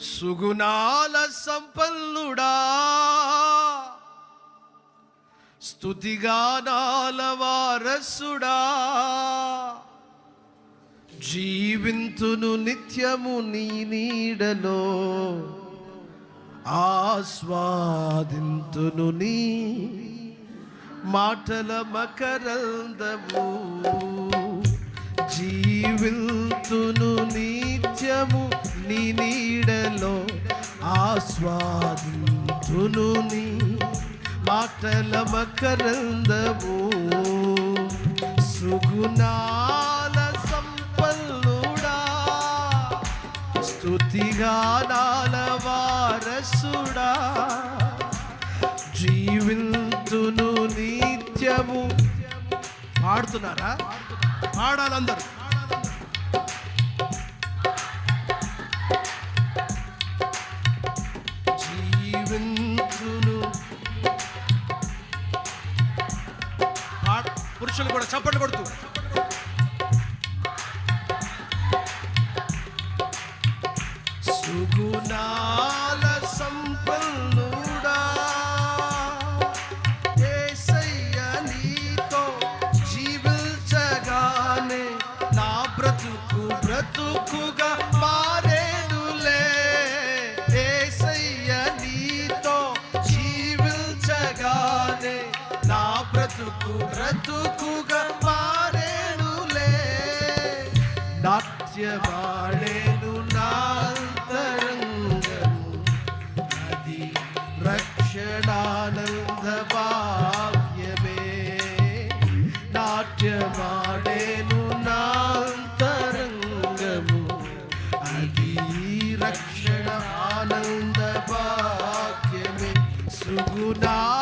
సుగుణాల సంపన్నుడా. స్థుతిగానాల వారసుడా. జీవింతును నిత్యము నీ నీడలో. ఆస్వాదింతును నీ మాటల మకరందము. జీవింతును నిత్యము నీ ఆస్వాదింతును నీ మాటల మకరందము. సుగుణాల సంపల్లుడా స్తుతిగానాల వారసుడా. జీవింతును నిత్యము. పాడుతున్నారా? పాడాలందరూ. పురుషులు కూడా చప్పట్లు కొడుతూ. సుగుణాల సంపన్నుడా యేసయ్య నీతో జీవించగానే నా బ్రతుకు బ్రతుకుగా మా బ్రతుకు బ్రతుకుగా మారేడులే నాట్యమాడేను నాంతరంగము అది రక్షణానంద భాగ్యమే నాట్యమాడేను నాంతరంగము అది రక్షణ ఆనంద భాగ్యమే సుగుణాల